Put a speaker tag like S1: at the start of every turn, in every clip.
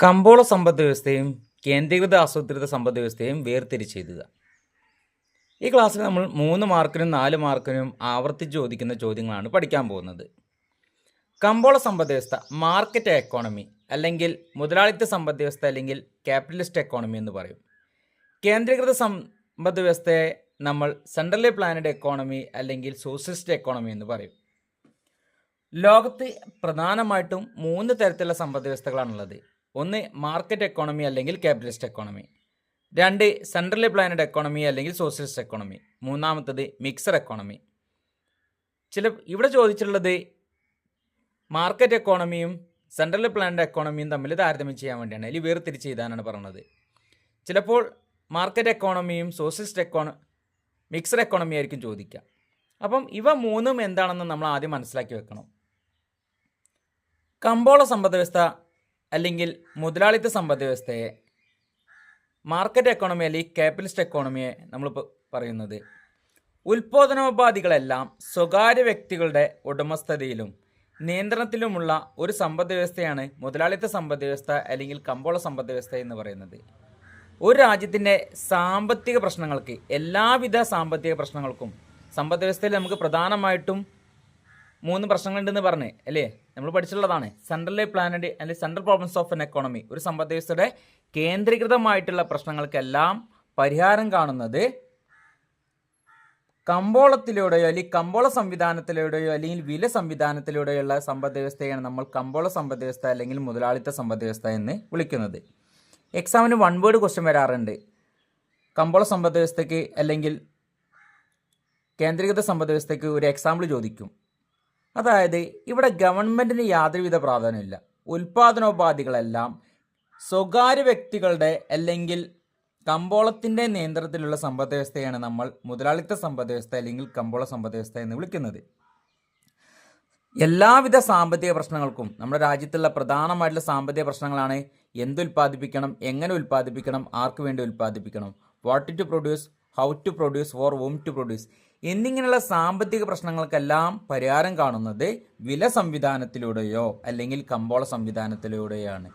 S1: കമ്പോള സമ്പദ് വ്യവസ്ഥയും കേന്ദ്രീകൃത ആസൂത്രിത സമ്പദ് വ്യവസ്ഥയും വേർതിരിച്ചെഴുതുക. ഈ ക്ലാസ്സിൽ നമ്മൾ മൂന്ന് മാർക്കിനും നാല് മാർക്കിനും ആവർത്തിച്ച് ചോദിക്കുന്ന ചോദ്യങ്ങളാണ് പഠിക്കാൻ പോകുന്നത്. കമ്പോള സമ്പദ് വ്യവസ്ഥ മാർക്കറ്റ് എക്കോണമി അല്ലെങ്കിൽ മുതലാളിത്ത സമ്പദ് വ്യവസ്ഥ അല്ലെങ്കിൽ ക്യാപിറ്റലിസ്റ്റ് എക്കോണമി എന്ന് പറയും. കേന്ദ്രീകൃത സമ്പദ് വ്യവസ്ഥയെ നമ്മൾ സെൻട്രലി പ്ലാനഡ് എക്കോണമി അല്ലെങ്കിൽ സോഷ്യലിസ്റ്റ് എക്കോണമി എന്ന് പറയും. ലോകത്ത് പ്രധാനമായിട്ടും മൂന്ന് തരത്തിലുള്ള സമ്പദ് വ്യവസ്ഥകളാണുള്ളത്. ഒന്ന് മാർക്കറ്റ് എക്കോണമി അല്ലെങ്കിൽ ക്യാപിറ്റലിസ്റ്റ് എക്കോണമി രണ്ട് സെൻട്രലി പ്ലാനഡ് എക്കോണമി അല്ലെങ്കിൽ സോഷ്യലിസ്റ്റ് എക്കോണമി മൂന്നാമത്തത് മിക്സർ എക്കോണമി ചില ഇവിടെ ചോദിച്ചിട്ടുള്ളത് മാർക്കറ്റ് എക്കോണമിയും സെൻട്രലി പ്ലാനഡ് എക്കോണമിയും തമ്മിൽ താരതമ്യം ചെയ്യാൻ വേണ്ടിയാണ്. അതിൽ വേർതിരിച്ച് എഴുതാനാണ് പറയുന്നത് ചിലപ്പോൾ മാർക്കറ്റ് എക്കോണമിയും സോഷ്യലിസ്റ്റ് എക്കോണ മിക്സർ എക്കോണമി ആയിരിക്കും ചോദിക്കുക. അപ്പം ഇവ മൂന്നും എന്താണെന്ന് നമ്മൾ ആദ്യം മനസ്സിലാക്കി വെക്കണം. കമ്പോള സമ്പദ് വ്യവസ്ഥ അല്ലെങ്കിൽ മുതലാളിത്ത സമ്പദ് വ്യവസ്ഥയെ മാർക്കറ്റ് എക്കോണമി അല്ലെങ്കിൽ ക്യാപിറ്റലിസ്റ്റ് എക്കോണമിയെ നമ്മളിപ്പോൾ പറയുന്നത്. ഉൽപാദനോപാധികളെല്ലാം സ്വകാര്യ വ്യക്തികളുടെ ഉടമസ്ഥതയിലും നിയന്ത്രണത്തിലുമുള്ള ഒരു സമ്പദ് വ്യവസ്ഥയാണ് മുതലാളിത്ത സമ്പദ് വ്യവസ്ഥ അല്ലെങ്കിൽ കമ്പോള സമ്പദ് വ്യവസ്ഥ എന്ന് പറയുന്നത്. ഒരു രാജ്യത്തിന്റെ സാമ്പത്തിക പ്രശ്നങ്ങൾക്ക് എല്ലാവിധ സാമ്പത്തിക പ്രശ്നങ്ങൾക്കും സമ്പദ് വ്യവസ്ഥയിൽ നമുക്ക് പ്രധാനമായിട്ടും മൂന്ന് പ്രശ്നങ്ങളുണ്ടെന്ന് പറഞ്ഞേ അല്ലേ? നമ്മൾ പഠിച്ചിട്ടുള്ളതാണ്. സെൻട്രലി പ്ലാനഡ് അല്ലെങ്കിൽ central problems of an economy ഒരു സമ്പദ് വ്യവസ്ഥയുടെ കേന്ദ്രീകൃതമായിട്ടുള്ള പ്രശ്നങ്ങൾക്കെല്ലാം പരിഹാരം കാണുന്നത് കമ്പോളത്തിലൂടെയോ അല്ലെങ്കിൽ കമ്പോള സംവിധാനത്തിലൂടെയോ അല്ലെങ്കിൽ വില സംവിധാനത്തിലൂടെയുള്ള സമ്പദ് വ്യവസ്ഥയാണ് നമ്മൾ കമ്പോള സമ്പദ് വ്യവസ്ഥ അല്ലെങ്കിൽ മുതലാളിത്ത സമ്പദ് വ്യവസ്ഥ എന്ന് വിളിക്കുന്നത്. എക്സാമിന് വൺ വേർഡ് ക്വസ്റ്റ്യൻ വരാറുണ്ട്. കമ്പോള സമ്പദ് വ്യവസ്ഥയ്ക്ക് അല്ലെങ്കിൽ കേന്ദ്രീകൃത സമ്പദ് വ്യവസ്ഥയ്ക്ക് ഒരു എക്സാമ്പിൾ ചോദിക്കും. അതായത് ഇവിടെ ഗവൺമെന്റിന് യാതൊരുവിധ പ്രാധാന്യമില്ല. ഉൽപാദനോപാധികളെല്ലാം സ്വകാര്യ വ്യക്തികളുടെ അല്ലെങ്കിൽ കമ്പോളത്തിന്റെ നിയന്ത്രണത്തിലുള്ള സമ്പദ് വ്യവസ്ഥയാണ് നമ്മൾ മുതലാളിത്ത സമ്പദ് വ്യവസ്ഥ അല്ലെങ്കിൽ കമ്പോള സമ്പദ് വ്യവസ്ഥ എന്ന് വിളിക്കുന്നത്. എല്ലാവിധ സാമ്പത്തിക പ്രശ്നങ്ങൾക്കും നമ്മുടെ രാജ്യത്തുള്ള പ്രധാനമായിട്ടുള്ള സാമ്പത്തിക പ്രശ്നങ്ങളാണ് എന്ത് ഉൽപ്പാദിപ്പിക്കണം എങ്ങനെ ഉൽപ്പാദിപ്പിക്കണം ആർക്ക് വേണ്ടി ഉൽപ്പാദിപ്പിക്കണം. What to produce how to produce for whom to produce എന്നിങ്ങനെയുള്ള സാമ്പത്തിക പ്രശ്നങ്ങൾക്കെല്ലാം പരിഹാരം കാണുന്നത് വില സംവിധാനത്തിലൂടെയോ അല്ലെങ്കിൽ കമ്പോള സംവിധാനത്തിലൂടെയാണ്.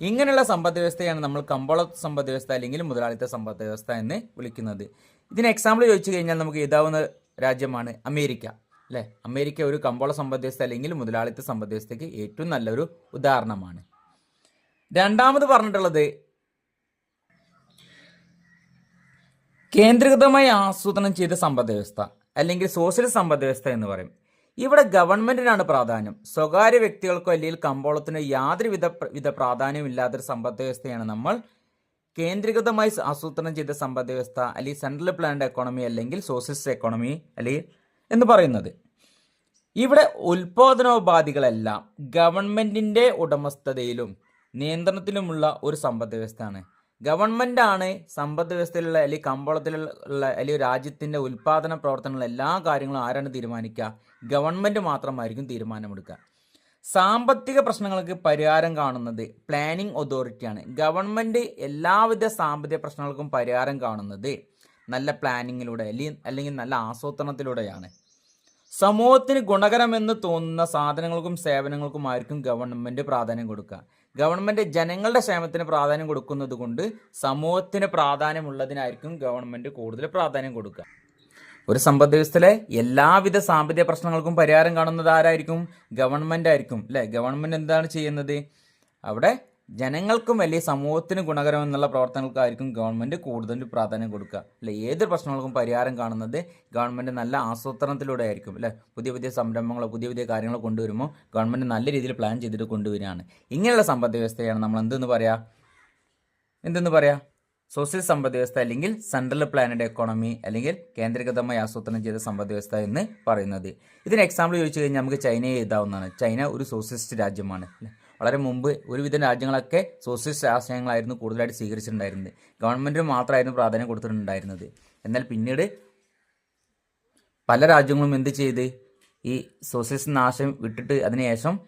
S1: ഇങ്ങനെയുള്ള സമ്പദ് വ്യവസ്ഥയാണ് നമ്മൾ കമ്പോള സമ്പദ് വ്യവസ്ഥ അല്ലെങ്കിൽ മുതലാളിത്ത സമ്പദ് വ്യവസ്ഥ എന്ന് വിളിക്കുന്നത്. ഇതിന് എക്സാമ്പിൾ ചോദിച്ചു കഴിഞ്ഞാൽ നമുക്ക് എഴുതാവുന്ന രാജ്യമാണ് അമേരിക്ക അല്ലേ? അമേരിക്ക ഒരു കമ്പോള സമ്പദ് വ്യവസ്ഥ അല്ലെങ്കിൽ മുതലാളിത്ത സമ്പദ് വ്യവസ്ഥയ്ക്ക് ഏറ്റവും നല്ലൊരു ഉദാഹരണമാണ്. രണ്ടാമത് പറഞ്ഞിട്ടുള്ളത് കേന്ദ്രീകൃതമായി ആസൂത്രണം ചെയ്ത സമ്പദ് വ്യവസ്ഥ അല്ലെങ്കിൽ സോഷ്യൽ സമ്പദ് വ്യവസ്ഥ എന്ന് പറയും. ഇവിടെ ഗവൺമെന്റിനാണ് പ്രാധാന്യം. സ്വകാര്യ വ്യക്തികൾക്കോ അല്ലെങ്കിൽ കമ്പോളത്തിനോ യാതൊരു വിധ വിധ പ്രാധാന്യമില്ലാത്തൊരു സമ്പദ് വ്യവസ്ഥയാണ് നമ്മൾ കേന്ദ്രീകൃതമായി ആസൂത്രണം ചെയ്ത സമ്പദ് വ്യവസ്ഥ അല്ലെങ്കിൽ സെൻട്രൽ പ്ലാൻഡ് എക്കോണമി അല്ലെങ്കിൽ സോഷ്യലിസ്റ്റ് എക്കോണമി അല്ലെങ്കിൽ എന്ന് പറയുന്നത്. ഇവിടെ ഉൽപാദനോപാധികളെല്ലാം ഗവൺമെന്റിന്റെ ഉടമസ്ഥതയിലും നിയന്ത്രണത്തിലുമുള്ള ഒരു സമ്പദ് ആണ് സമ്പദ് വ്യവസ്ഥയിലുള്ള അല്ലെങ്കിൽ കമ്പോളത്തിലുള്ള അല്ലെങ്കിൽ രാജ്യത്തിന്റെ ഉൽപാദന പ്രവർത്തനങ്ങൾ എല്ലാ കാര്യങ്ങളും ആരാണ് തീരുമാനിക്കുക? ഗവൺമെന്റ് മാത്രമായിരിക്കും തീരുമാനമെടുക്കുക. സാമ്പത്തിക പ്രശ്നങ്ങൾക്ക് പരിഹാരം കാണുന്നത് പ്ലാനിംഗ് അതോറിറ്റിയാണ് ഗവൺമെന്റ് എല്ലാവിധ സാമ്പത്തിക പ്രശ്നങ്ങൾക്കും പരിഹാരം കാണുന്നത് നല്ല പ്ലാനിങ്ങിലൂടെ അല്ലെങ്കിൽ നല്ല ആസൂത്രണത്തിലൂടെയാണ്. സമൂഹത്തിന് ഗുണകരമെന്ന് തോന്നുന്ന സാധനങ്ങൾക്കും സേവനങ്ങൾക്കും ആയിരിക്കും ഗവൺമെന്റ് പ്രാധാന്യം കൊടുക്കുക. ഗവൺമെന്റ് ജനങ്ങളുടെ ക്ഷേമത്തിന് പ്രാധാന്യം കൊടുക്കുന്നത് കൊണ്ട് സമൂഹത്തിന് പ്രാധാന്യമുള്ളതിനായിരിക്കും ഗവൺമെന്റ് കൂടുതൽ പ്രാധാന്യം കൊടുക്കുക. ഒരു സമ്പദ് വ്യവസ്ഥയിലെ എല്ലാവിധ സാമ്പത്തിക പ്രശ്നങ്ങൾക്കും പരിഹാരം കാണുന്നത് ആരായിരിക്കും? ഗവൺമെന്റ് ആയിരിക്കും. അല്ലേ? ഗവൺമെന്റ് എന്താണ് ചെയ്യുന്നത്? അവിടെ ജനങ്ങൾക്കും വലിയ സമൂഹത്തിന് ഗുണകരമെന്നുള്ള പ്രവർത്തനങ്ങൾക്കായിരിക്കും ഗവൺമെന്റ് കൂടുതൽ പ്രാധാന്യം കൊടുക്കുക. അല്ലെ? ഏത് പ്രശ്നങ്ങൾക്കും പരിഹാരം കാണുന്നത് ഗവൺമെന്റ് നല്ല ആസൂത്രണത്തിലൂടെ ആയിരിക്കും. അല്ലെ? പുതിയ പുതിയ സംരംഭങ്ങളോ പുതിയ പുതിയ കാര്യങ്ങളോ കൊണ്ടുവരുമ്പോൾ ഗവൺമെന്റ് നല്ല രീതിയിൽ പ്ലാൻ ചെയ്തിട്ട് കൊണ്ടുവരികയാണ്. ഇങ്ങനെയുള്ള സമ്പദ് വ്യവസ്ഥയാണ് നമ്മൾ എന്തെന്ന് പറയാ? എന്തെന്ന് പറയാ? സോഷ്യൽ സമ്പദ് വ്യവസ്ഥ അല്ലെങ്കിൽ സെൻട്രൽ പ്ലാനഡ് എക്കോണമി അല്ലെങ്കിൽ കേന്ദ്രീകൃതമായി ആസൂത്രണം ചെയ്ത സമ്പദ് വ്യവസ്ഥ എന്ന് പറയുന്നത്. ഇതിന് എക്സാമ്പിൾ ചോദിച്ചു കഴിഞ്ഞാൽ നമുക്ക് ചൈനയെ എഴുതാവുന്നതാണ്. ചൈന ഒരു സോഷ്യലിസ്റ്റ് രാജ്യമാണ്. വളരെ മുമ്പ് ഒരുവിധം രാജ്യങ്ങളൊക്കെ സോഷ്യലിസ്റ്റ് ആശയങ്ങളായിരുന്നു കൂടുതലായിട്ട് സ്വീകരിച്ചിട്ടുണ്ടായിരുന്നത്. ഗവൺമെന്റ് മാത്രമായിരുന്നു പ്രാധാന്യം കൊടുത്തിട്ടുണ്ടായിരുന്നത്. എന്നാൽ പിന്നീട് പല രാജ്യങ്ങളും എന്ത് ചെയ്ത്? ഈ സോഷ്യലിസ്റ്റ് ആശയം വിട്ടിട്ട് അതിനുശേഷം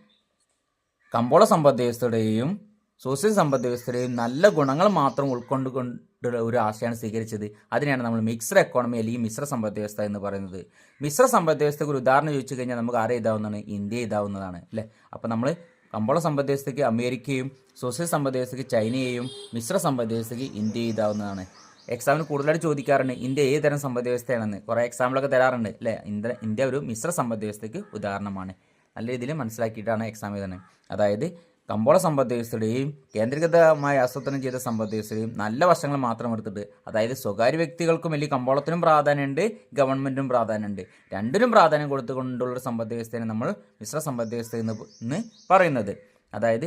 S1: കമ്പോള സമ്പദ് വ്യവസ്ഥയുടെയും സോഷ്യൽ സമ്പദ് വ്യവസ്ഥയുടെയും നല്ല ഗുണങ്ങൾ മാത്രം ഉൾക്കൊണ്ട് കൊണ്ട് ഒരു ആശയമാണ് സ്വീകരിച്ചത്. അതിനെയാണ് നമ്മൾ മിക്സഡ് എക്കോണമി അല്ലെങ്കിൽ മിശ്ര സമ്പദ് വ്യവസ്ഥ എന്ന് പറയുന്നത്. മിശ്ര സമ്പദ് വ്യവസ്ഥയ്ക്ക് ഒരു ഉദാഹരണം ചോദിച്ചു കഴിഞ്ഞാൽ നമുക്ക് ആരെ ഇതാവുന്നതാണ് ഇന്ത്യ ഇതാവുന്നതാണ് അല്ലേ? അപ്പോൾ നമ്മൾ കമ്പോള സമ്പദ് വ്യവസ്ഥയ്ക്ക് അമേരിക്കയും സോഷ്യൽ സമ്പദ് വ്യവസ്ഥയ്ക്ക് ചൈനയെയും മിശ്ര സമ്പദ് വ്യവസ്ഥയ്ക്ക് ഇന്ത്യ ഇതാവുന്നതാണ്. എക്സാമിന് കൂടുതലായിട്ട് ചോദിക്കാറുണ്ട് ഇന്ത്യ ഏത് തരം സമ്പദ് വ്യവസ്ഥയാണെന്ന് കുറേ എക്സാമ്പിളൊക്കെ തരാറുണ്ട് അല്ലേ? ഇന്ത്യ ഇന്ത്യ ഒരു മിശ്ര സമ്പദ് വ്യവസ്ഥയ്ക്ക് ഉദാഹരണമാണ്. നല്ല രീതിയിൽ മനസ്സിലാക്കിയിട്ടാണ് എക്സാം എഴുതുന്നത്. അതായത് കമ്പോള സമ്പദ് വ്യവസ്ഥയുടെയും കേന്ദ്രീകൃതമായി ആസൂത്രണം ചെയ്ത സമ്പദ് വ്യവസ്ഥയുടെയും നല്ല വശങ്ങൾ മാത്രം എടുത്തിട്ട് അതായത് സ്വകാര്യ വ്യക്തികൾക്കും വലിയ കമ്പോളത്തിനും പ്രാധാന്യമുണ്ട് ഗവൺമെന്റിനും പ്രാധാന്യമുണ്ട്. രണ്ടിനും പ്രാധാന്യം കൊടുത്തുകൊണ്ടുള്ള സമ്പദ് വ്യവസ്ഥയാണ് നമ്മൾ മിശ്ര സമ്പദ് വ്യവസ്ഥ എന്ന് പറയുന്നത്. അതായത്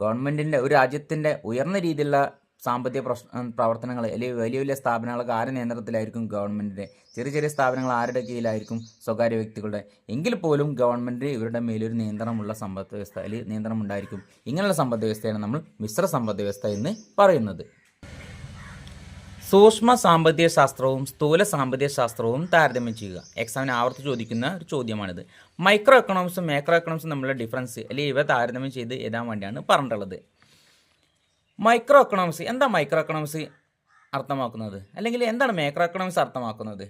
S1: ഗവൺമെന്റിന്റെ ഒരു രാജ്യത്തിന്റെ ഉയർന്ന രീതിയിലുള്ള സാമ്പത്തിക പ്രശ്ന പ്രവർത്തനങ്ങൾ അല്ലെങ്കിൽ വലിയ വലിയ സ്ഥാപനങ്ങളൊക്കെ ആരുടെ നിയന്ത്രണത്തിലായിരിക്കും ഗവൺമെന്റിന്റെ ചെറിയ ചെറിയ സ്ഥാപനങ്ങൾ ആരുടെ കീഴിലായിരിക്കും സ്വകാര്യ വ്യക്തികളുടെ? എങ്കിൽ പോലും ഗവൺമെന്റ് ഇവരുടെ മേലൊരു നിയന്ത്രണമുള്ള സമ്പദ് വ്യവസ്ഥ അല്ലെങ്കിൽ നിയന്ത്രണം ഉണ്ടായിരിക്കും ഇങ്ങനെയുള്ള സമ്പദ് വ്യവസ്ഥയാണ് നമ്മൾ മിശ്ര സമ്പദ് വ്യവസ്ഥ എന്ന് പറയുന്നത്. സൂക്ഷ്മ സാമ്പത്തിക ശാസ്ത്രവും സ്ഥൂല സാമ്പത്തിക ശാസ്ത്രവും താരതമ്യം ചെയ്യുക. എക്സാമിന് ആവർത്തി ചോദിക്കുന്ന ഒരു ചോദ്യമാണിത്. മൈക്രോ എക്കണോമിക്സും മാക്രോ എക്കണോമിക്സും തമ്മിലുള്ള ഡിഫറൻസ് അല്ലെങ്കിൽ ഇവ താരതമ്യം ചെയ്ത് എഴുതാൻ വേണ്ടിയാണ് പറഞ്ഞിട്ടുള്ളത്. മൈക്രോ എക്കണോമിക്സ് എന്താ മൈക്രോ എക്കണോമിക്സ് അർത്ഥമാക്കുന്നത്? അല്ലെങ്കിൽ എന്താണ് മൈക്രോ എക്കണോമിക്സ് അർത്ഥമാക്കുന്നത്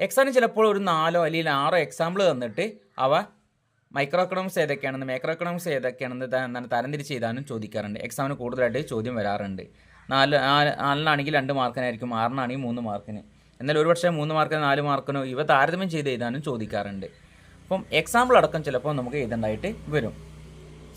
S1: എക്സാമിന് ചിലപ്പോൾ ഒരു നാലോ അല്ലെങ്കിൽ ആറോ എക്സാമ്പിൾ തന്നിട്ട് അവ മൈക്രോ എക്കണോമിക്സ് ഏതൊക്കെയാണെന്ന് മൈക്രോ എക്കണോമിക്സ് ഏതൊക്കെയാണെന്ന് എന്താണ് തരംതിരിച്ച് ചെയ്താനും ചോദിക്കാറുണ്ട്. എക്സാമിന് കൂടുതലായിട്ട് ചോദ്യം വരാറുണ്ട്. നാല് നാല്- നാലിനാണെങ്കിൽ രണ്ട് മാർക്കിനായിരിക്കും ആറിനാണെങ്കിൽ മൂന്ന് മാർക്കിന്. എന്നാൽ ഒരുപക്ഷെ മൂന്ന് മാർക്കിന് നാല് മാർക്കിനോ ഇവ താരതമ്യം ചെയ്ത് എഴുതാനും ചോദിക്കാറുണ്ട്. അപ്പം എക്സാമ്പിൾ അടക്കം ചിലപ്പോൾ നമുക്ക് എഴുതേണ്ടതായിട്ട് വരും.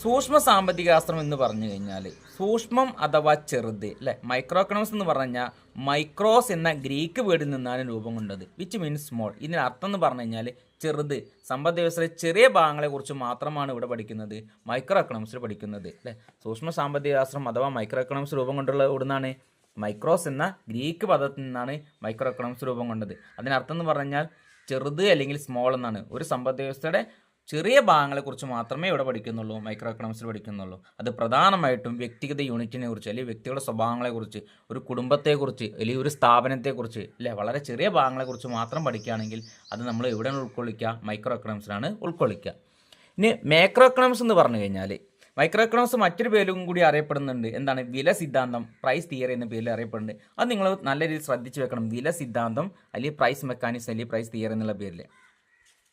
S1: സൂക്ഷ്മ സാമ്പത്തിക ശാസ്ത്രം എന്ന് പറഞ്ഞു കഴിഞ്ഞാൽ സൂക്ഷ്മം അഥവാ ചെറുത് അല്ലെ? മൈക്രോ എക്കണോമിക്സ് എന്ന് പറഞ്ഞു കഴിഞ്ഞാൽ മൈക്രോസ് എന്ന ഗ്രീക്ക് വേർഡിൽ നിന്നാണ് രൂപം കൊണ്ടത്. വിച്ച് മീൻസ് സ്മോൾ ഇതിന്റെ അർത്ഥം എന്ന് പറഞ്ഞു കഴിഞ്ഞാൽ ചെറുത്. സമ്പദ് വ്യവസ്ഥയിലെ ചെറിയ ഭാഗങ്ങളെ കുറിച്ച് മാത്രമാണ് ഇവിടെ പഠിക്കുന്നത്. മൈക്രോ എക്കണോമിക്സിൽ പഠിക്കുന്നത് അല്ലെ? സൂക്ഷ്മ സാമ്പത്തിക ശാസ്ത്രം അഥവാ മൈക്രോ എക്കണോമിക്സ് രൂപം കൊണ്ടുള്ള ഇവിടുന്നാണ് മൈക്രോസ് എന്ന ഗ്രീക്ക് പദത്തിൽ നിന്നാണ് മൈക്രോ എക്കണോമിക്സ് രൂപം കൊണ്ടത്. അതിനർത്ഥം എന്ന് പറഞ്ഞാൽ ചെറുത് അല്ലെങ്കിൽ സ്മോൾ എന്നാണ്. ഒരു സമ്പദ് വ്യവസ്ഥയുടെ ചെറിയ ഭാഗങ്ങളെക്കുറിച്ച് മാത്രമേ ഇവിടെ പഠിക്കുന്നുള്ളൂ മൈക്രോ എക്കണോമിക്സിൽ പഠിക്കുന്നുള്ളൂ. അത് പ്രധാനമായിട്ടും വ്യക്തിഗത യൂണിറ്റിനെ കുറിച്ച് അല്ലെങ്കിൽ വ്യക്തികളുടെ സ്വഭാവങ്ങളെക്കുറിച്ച് ഒരു കുടുംബത്തെക്കുറിച്ച് അല്ലെങ്കിൽ ഒരു സ്ഥാപനത്തെക്കുറിച്ച് അല്ലെ വളരെ ചെറിയ ഭാഗങ്ങളെക്കുറിച്ച് മാത്രം പഠിക്കുകയാണെങ്കിൽ അത് നമ്മൾ എവിടെ ഉൾക്കൊള്ളിക്കുക? മൈക്രോ എക്കണോമിക്സിലാണ് ഉൾക്കൊള്ളിക്കുക. ഇനി മാക്രോ എക്കണോമിക്സ് എന്ന് പറഞ്ഞു കഴിഞ്ഞാൽ മൈക്രോ എക്കണോമിക്സ് മറ്റൊരു പേരും കൂടി അറിയപ്പെടുന്നുണ്ട്. എന്താണ്? വില സിദ്ധാന്തം പ്രൈസ് തിയറി എന്ന പേരിൽ അറിയപ്പെടുന്നുണ്ട്. അത് നിങ്ങൾ നല്ല രീതിയിൽ ശ്രദ്ധിച്ചു വെക്കണം. വില സിദ്ധാന്തം അല്ലെങ്കിൽ പ്രൈസ് മെക്കാനിസം അല്ലെങ്കിൽ പ്രൈസ് തിയറി എന്നുള്ള പേരിൽ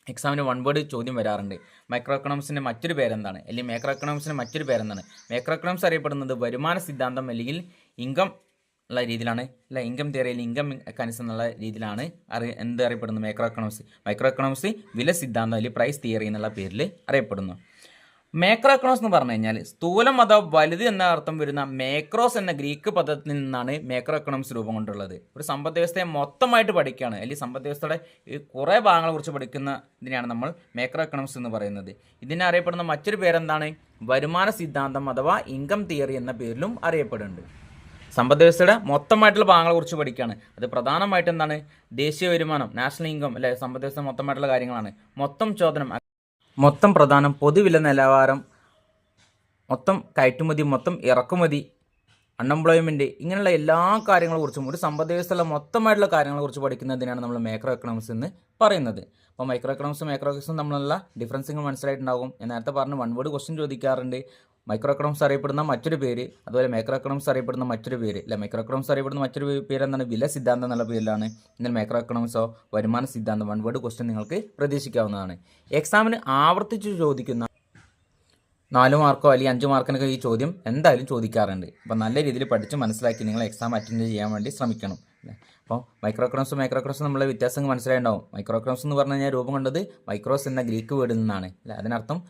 S1: എക്സാമിന് വൺ വേർഡ് ചോദ്യം വരാറുണ്ട്. മൈക്രോ എക്കണോമിക്സിന്റെ മറ്റൊരു പേരെന്താണ്? അല്ലെങ്കിൽ മൈക്രോ എക്കണോമിക്സിന്റെ മറ്റൊരു പേരെന്താണ്? മൈക്രോ എക്കണോമിക്സ് അറിയപ്പെടുന്നത് വരുമാന സിദ്ധാന്തം അല്ലെങ്കിൽ ഇൻകം ഉള്ള രീതിയിലാണ്. അല്ല? ഇൻകം തിയറിയിൽ ഇൻകം മെക്കാനിസം എന്നുള്ള രീതിയിലാണ് അറി എന്ത് അറിയപ്പെടുന്നത്? മൈക്രോ എക്കണോമിക്സ് മൈക്രോ എക്കണോമിക്സ് വില സിദ്ധാന്തം അല്ലെങ്കിൽ പ്രൈസ് തിയറി എന്നുള്ള പേരിൽ അറിയപ്പെടുന്നു. മേക്രോ എന്ന് പറഞ്ഞു കഴിഞ്ഞാൽ സ്ഥൂലം അഥവാ വലുത് എന്ന അർത്ഥം വരുന്ന മേക്രോസ് എന്ന ഗ്രീക്ക് പദത്തിൽ നിന്നാണ് മേക്രോ എക്കണോമിക്സ് രൂപം കൊണ്ടുള്ളത്. ഒരു സമ്പദ് വ്യവസ്ഥയെ മൊത്തമായിട്ട് പഠിക്കുകയാണ്. അല്ലെങ്കിൽ സമ്പദ് വ്യവസ്ഥയുടെ കുറേ ഭാഗങ്ങളെ കുറിച്ച് പഠിക്കുന്ന ഇതിനെയാണ് നമ്മൾ മേക്രോ എക്കണോമിക്സ് എന്ന് പറയുന്നത്. ഇതിനെ അറിയപ്പെടുന്ന മറ്റൊരു പേരെന്താണ്? വരുമാന സിദ്ധാന്തം അഥവാ ഇൻകം തിയറി എന്ന പേരിലും അറിയപ്പെടുന്നുണ്ട്. സമ്പദ് വ്യവസ്ഥയുടെ മൊത്തമായിട്ടുള്ള ഭാഗങ്ങളെ കുറിച്ച് പഠിക്കുകയാണ്. അത് പ്രധാനമായിട്ട് എന്താണ്? ദേശീയ വരുമാനം നാഷണൽ ഇൻകം അല്ലെ? സമ്പദ് വ്യവസ്ഥ മൊത്തമായിട്ടുള്ള കാര്യങ്ങളാണ്. മൊത്തം ചോദനം മൊത്തം പ്രധാനം പൊതുവില നിലവാരം മൊത്തം കയറ്റുമതി മൊത്തം ഇറക്കുമതി അൺഎംപ്ലോയ്മെന്റ് ഇങ്ങനെയുള്ള എല്ലാ കാര്യങ്ങളെ കുറിച്ചും ഒരു സമ്പദ് വ്യവസ്ഥയിലെ മൊത്തമായിട്ടുള്ള കാര്യങ്ങളെ കുറിച്ച് പഠിക്കുന്നതിനാണ് നമ്മൾ മൈക്രോ എക്കണോമിക്സ് എന്ന് പറയുന്നത്. അപ്പോൾ മൈക്രോ എക്കണോമിക്സും മൈക്രോ എക്കണോമിക്സും തമ്മിലുള്ള ഡിഫറൻസ് നിങ്ങൾ മനസ്സിലായിട്ടുണ്ടാകും. ഞാൻ നേരത്തെ പറഞ്ഞ് വൺ വേർഡ് ക്വസ്റ്റ്യൻ ചോദിക്കാറുണ്ട്. മൈക്രോ എക്കണോമിക്സ് അറിയപ്പെടുന്ന മറ്റൊരു പേര് അതുപോലെ മൈക്രോ എക്കണോമിക്സ് അറിയപ്പെടുന്ന മറ്റൊരു പേര്. അല്ല മൈക്രോ എക്കണോമിക്സ് അറിയപ്പെടുന്ന മറ്റൊരു പേര് എന്താണ് വില സിദ്ധാന്തം എന്നുള്ള പേരിലാണ്. എന്നാൽ മൈക്രോ എക്കണോമിക്സോ വരുമാന സിദ്ധാന്തം വൺ വേർഡ് ക്വസ്റ്റ്യൻ നിങ്ങൾക്ക് പ്രതീക്ഷിക്കാവുന്നതാണ്. എക്സാമിന് ആവർത്തിച്ച് ചോദിക്കുന്ന നാല് മാർക്കോ അല്ലെങ്കിൽ അഞ്ച് മാർക്കിനൊക്കെ ഈ ചോദ്യം എന്തായാലും ചോദിക്കാറുണ്ട്. അപ്പം നല്ല രീതിയിൽ പഠിച്ച് മനസ്സിലാക്കി നിങ്ങൾ എക്സാം അറ്റൻഡ് ചെയ്യാൻ വേണ്ടി ശ്രമിക്കണം. അപ്പോൾ മൈക്രോക്രോംസ് മൈക്രോക്രോംസ് നമ്മളെ വ്യത്യാസങ്ങൾ മനസ്സിലായിട്ടുണ്ടാവും. മൈക്രോക്രോംസ് എന്ന് പറഞ്ഞു കഴിഞ്ഞാൽ രൂപം കൊണ്ടത് മൈക്രോസ് എന്ന ഗ്രീക്ക് വേർഡിൽ നിന്നാണ്. അല്ല? അതിനർത്ഥം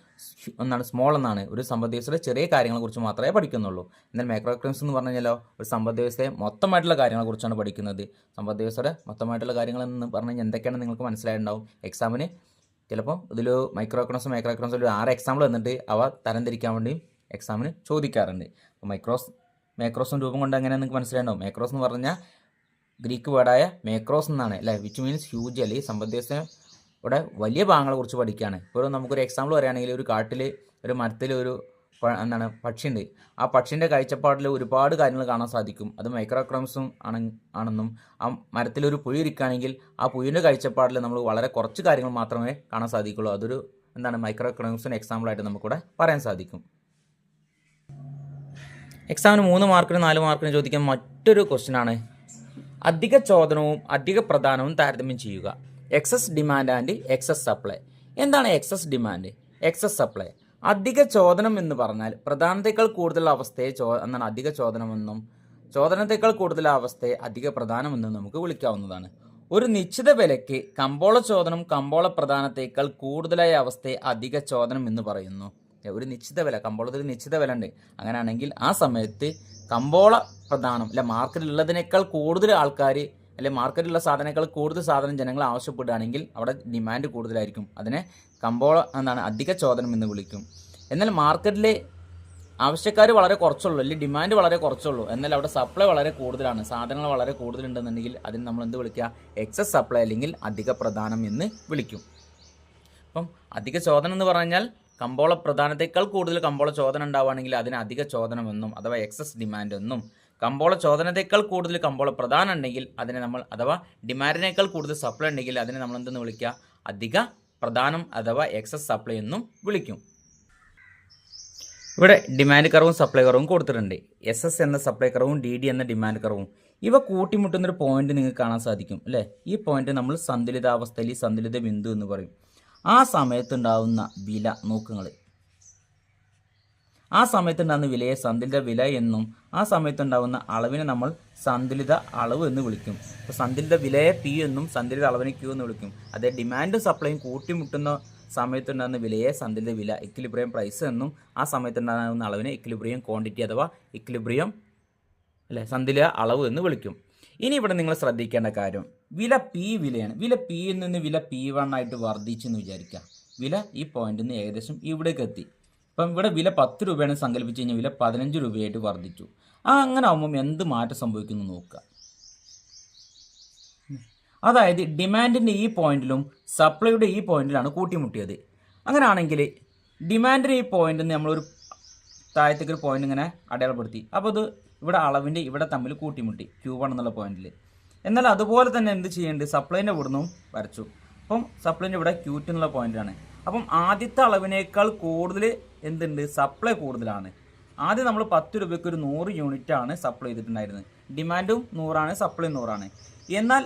S1: എന്നാണ് സ്മോൾ എന്നാണ്. ഒരു സമ്പദ് വ്യവസ്ഥയുടെ ചെറിയ കാര്യങ്ങളെക്കുറിച്ച് മാത്രമേ പഠിക്കുന്നുള്ളൂ. എന്നാൽ മൈക്രോക്രോംസ് എന്ന് പറഞ്ഞു കഴിഞ്ഞാലോ ഒരു സമ്പദ് വ്യവസ്ഥയെ മൊത്തമായിട്ടുള്ള കാര്യങ്ങളെക്കുറിച്ചാണ് പഠിക്കുന്നത്. സമ്പദ് വ്യവസ്ഥയുടെ മൊത്തമായിട്ടുള്ള കാര്യങ്ങൾ എന്ന് പറഞ്ഞു കഴിഞ്ഞാൽ എന്തൊക്കെയാണ് നിങ്ങൾക്ക് മനസ്സിലായിട്ടുണ്ടാവും. എക്സാമിന് ചിലപ്പോൾ ഇതിൽ മൈക്രോക്രോംസ് മൈക്രോക്രോംസ് ഒരു ആറ് എക്സാമ്പിൾ വന്നിട്ട് അവ തരംതിരിക്കാൻ വേണ്ടി എക്സാമിന് ചോദിക്കാറുണ്ട്. അപ്പോൾ മൈക്രോസ് മൈക്രോസും രൂപം കൊണ്ട് എങ്ങനെ നിങ്ങൾക്ക് മനസ്സിലായിട്ടുണ്ടാവും. മൈക്രോസ് എന്ന് പറഞ്ഞാൽ ഗ്രീക്ക് വേർഡായ മേക്രോസ് എന്നാണ് അല്ലേ? വിച്ച് മീൻസ് ഹ്യൂജ് അല്ലെങ്കിൽ സമ്പദ് ഇവിടെ വലിയ ഭാഗങ്ങളെ കുറിച്ച് പഠിക്കുകയാണ്. ഇപ്പോൾ നമുക്കൊരു എക്സാമ്പിൾ പറയുകയാണെങ്കിൽ ഒരു കാട്ടിൽ ഒരു മരത്തിൽ ഒരു എന്താണ് പക്ഷിയുണ്ട്. ആ പക്ഷിന്റെ കാഴ്ചപ്പാടിൽ ഒരുപാട് കാര്യങ്ങൾ കാണാൻ സാധിക്കും. അത് മൈക്രോക്രോംസും ആണ് ആണെന്നും ആ മരത്തിലൊരു പുഴി ഇരിക്കുകയാണെങ്കിൽ ആ പുഴിന്റെ കാഴ്ചപ്പാടിൽ നമ്മൾ വളരെ കുറച്ച് കാര്യങ്ങൾ മാത്രമേ കാണാൻ സാധിക്കുള്ളൂ. അതൊരു എന്താണ് മൈക്രോക്രോംസിന് എക്സാമ്പിളായിട്ട് നമുക്കിവിടെ പറയാൻ സാധിക്കും. എക്സാമിന് മൂന്ന് മാർക്കിന് നാല് മാർക്കിന് ചോദിക്കാൻ മറ്റൊരു ക്വസ്റ്റ്യൻ ആണ്. അധിക ചോദനവും അധിക പ്രധാനവും താരതമ്യം ചെയ്യുക. Excess demand and excess supply എന്താണ് എക്സസ് ഡിമാൻഡ് എക്സസ് സപ്ലൈ അധിക ചോദനം എന്ന് പറഞ്ഞാൽ പ്രധാനത്തേക്കാൾ കൂടുതൽ അവസ്ഥയെ ചോ എന്നാണ് അധിക ചോദനമെന്നും ചോദനത്തേക്കാൾ കൂടുതൽ അവസ്ഥയെ അധിക പ്രധാനമെന്നും നമുക്ക് വിളിക്കാവുന്നതാണ്. ഒരു നിശ്ചിത വിലയ്ക്ക് കമ്പോള ചോദനം കമ്പോള പ്രധാനത്തേക്കാൾ കൂടുതലായ അവസ്ഥയെ അധിക ചോദനം എന്ന് പറയുന്നു. ഒരു നിശ്ചിത വില കമ്പോളത്തിൽ ഒരു നിശ്ചിത വില ഉണ്ട്. അങ്ങനെയാണെങ്കിൽ ആ സമയത്ത് കമ്പോള പ്രധാനം അല്ലെ മാർക്കറ്റിലുള്ളതിനേക്കാൾ കൂടുതൽ ആൾക്കാർ അല്ലെ മാർക്കറ്റിലുള്ള സാധനങ്ങൾ കൂടുതൽ സാധനം ജനങ്ങൾ ആവശ്യപ്പെടുകയാണെങ്കിൽ അവിടെ ഡിമാൻഡ് കൂടുതലായിരിക്കും. അതിനെ കമ്പോള എന്താണ് അധിക ചോദനം എന്ന് വിളിക്കും. എന്നാൽ മാർക്കറ്റിലെ ആവശ്യക്കാർ വളരെ കുറച്ചുള്ളൂ അല്ലെങ്കിൽ ഡിമാൻഡ് വളരെ കുറച്ചുള്ളൂ. എന്നാൽ അവിടെ സപ്ലൈ വളരെ കൂടുതലാണ് സാധനങ്ങൾ വളരെ കൂടുതലുണ്ടെന്നുണ്ടെങ്കിൽ അതിന് നമ്മൾ എന്ത് വിളിക്കുക? എക്സസ് സപ്ലൈ അല്ലെങ്കിൽ അധിക പ്രധാനം എന്ന് വിളിക്കും. അപ്പം അധിക ചോദനം എന്ന് പറഞ്ഞാൽ കമ്പോള പ്രധാനത്തേക്കാൾ കൂടുതൽ കമ്പോള ചോദന ഉണ്ടാവുകയാണെങ്കിൽ അതിന് അധിക ചോദനമെന്നും അഥവാ എക്സസ് ഡിമാൻഡ് എന്നും. കമ്പോള ചോദനത്തേക്കാൾ കൂടുതൽ കമ്പോള പ്രധാനം ഉണ്ടെങ്കിൽ അതിനെ നമ്മൾ അഥവാ ഡിമാൻഡിനേക്കാൾ കൂടുതൽ സപ്ലൈ ഉണ്ടെങ്കിൽ അതിനെ നമ്മൾ എന്തെന്ന് വിളിക്കുക? അധിക പ്രധാനം അഥവാ എക്സസ് സപ്ലൈ എന്നും വിളിക്കും. ഇവിടെ ഡിമാൻഡ് കറവും സപ്ലൈ കറവും കൊടുത്തിട്ടുണ്ട്. എസ് എസ് എന്ന സപ്ലൈ കറവും ഡി ഡി എന്ന ഡിമാൻഡ് കറവും ഇവ കൂട്ടിമുട്ടുന്നൊരു പോയിന്റ് നിങ്ങൾക്ക് കാണാൻ സാധിക്കും അല്ലേ? ഈ പോയിന്റ് നമ്മൾ സന്തുലിതാവസ്ഥയിൽ സന്തുലിത ബിന്ദു എന്ന് പറയും. ആ സമയത്തുണ്ടാവുന്ന വില നോക്കുങ്ങൾ ആ സമയത്തുണ്ടാകുന്ന വിലയെ സന്തുലിത വില എന്നും ആ സമയത്തുണ്ടാകുന്ന അളവിനെ നമ്മൾ സന്തുലിത അളവ് എന്ന് വിളിക്കും. അപ്പോൾ സന്തുലിത വിലയെ പി എന്നും സന്തുലിത അളവിനെ ക്യൂ എന്ന് വിളിക്കും. അതേ ഡിമാൻഡും സപ്ലൈയും കൂട്ടിമുട്ടുന്ന സമയത്തുണ്ടാകുന്ന വിലയെ സന്തുലിത വില ഇക്വിലിബ്രിയം പ്രൈസ് എന്നും ആ സമയത്തുണ്ടാകുന്ന അളവിനെ ഇക്വിലിബ്രിയം ക്വാണ്ടിറ്റി അഥവാ ഇക്വിലിബ്രിയം അല്ലെ സന്തുലിത അളവ് എന്ന് വിളിക്കും. ഇനി ഇവിടെ നിങ്ങൾ ശ്രദ്ധിക്കേണ്ട കാര്യം. വില പി വിലയാണ്. വില പിയിൽ നിന്ന് വില പി വൺ ആയിട്ട് വർദ്ധിച്ചെന്ന് വിചാരിക്കുക. വില ഈ പോയിന്റിൽ നിന്ന് ഏകദേശം ഇവിടേക്ക് എത്തി. ഇപ്പം ഇവിടെ വില പത്ത് രൂപയാണ് സങ്കല്പിച്ച് കഴിഞ്ഞാൽ വില പതിനഞ്ച് രൂപയായിട്ട് വർദ്ധിച്ചു. ആ അങ്ങനെ ആകുമ്പം എന്ത് മാറ്റം സംഭവിക്കുന്നു നോക്കുക. അതായത് ഡിമാൻഡിന്റെ ഈ പോയിന്റിലും സപ്ലൈയുടെ ഈ പോയിന്റിലാണ് കൂട്ടിമുട്ടിയത്. അങ്ങനെയാണെങ്കിൽ ഡിമാൻഡിന്റെ ഈ പോയിന്റിൽ നിന്ന് നമ്മളൊരു താഴത്തേക്ക് ഒരു പോയിന്റ് ഇങ്ങനെ അടയാളപ്പെടുത്തി. അപ്പോൾ അത് ഇവിടെ അളവിന്റെ ഇവിടെ തമ്മിൽ കൂട്ടിമുട്ടി. ക്യൂ വൺ എന്നുള്ള പോയിന്റിൽ എന്നാൽ അതുപോലെ തന്നെ എന്ത് ചെയ്യേണ്ടത്? സപ്ലൈന്റെ ഇവിടുന്നും വരച്ചു. അപ്പം സപ്ലൈന്റെ ഇവിടെ ക്യൂറ്റ് എന്നുള്ള പോയിന്റാണ് അപ്പം ആദ്യത്തെ അളവിനേക്കാൾ കൂടുതൽ എന്തുണ്ട്? സപ്ലൈ കൂടുതലാണ്. ആദ്യം നമ്മൾ പത്ത് രൂപയ്ക്ക് ഒരു നൂറ് യൂണിറ്റ് ആണ് സപ്ലൈ ചെയ്തിട്ടുണ്ടായിരുന്നത്. ഡിമാൻഡും നൂറാണ് സപ്ലൈ നൂറാണ്. എന്നാൽ